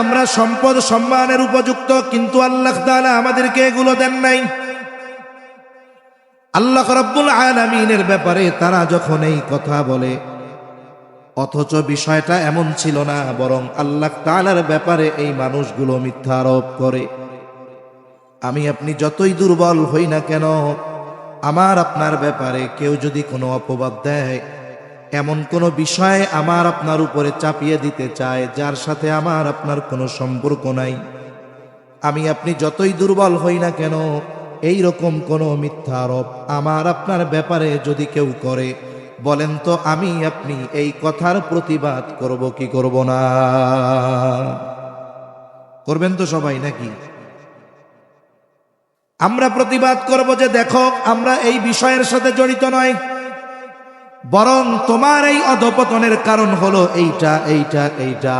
আমরা সম্পদ সম্মানের উপযুক্ত, কিন্তু আল্লাহ তাআলা আমাদেরকে এগুলো দেন নাই। আল্লাহ রব্বুল আলামিনের ব্যাপারে তারা যখন এই কথা বলে, অথচ বিষয়টা এমন ছিল না, বরং আল্লাহ তাআলার ব্যাপারে এই মানুষগুলো মিথ্যা আরোপ করে। আমি আপনি যতই দুর্বল হই না কেন, আমার আপনার ব্যাপারে কেউ যদি কোনো অপবাদ দেয় এমন কোনো বিষয় আমার আপনার উপরে চাপিয়ে দিতে চায়, যার সাথে আমার আপনার কোনো সম্পর্ক নাই। আমি আপনি যতই দুর্বল হই না কেন, এই রকম কোনো মিথ্যা আরোপ আমার আপনার ব্যাপারে যদি কেউ করে, বলেন তো আমি আপনি এই কথার প্রতিবাদ করব কি করব না? করবেন তো সবাই নাকি? আমরা প্রতিবাদ করব যে দেখো, আমরা এই বিষয়ের সাথে জড়িত নয়। বরং তোমার এই অধপতনের কারণ হলো এইটা এইটা এইটা।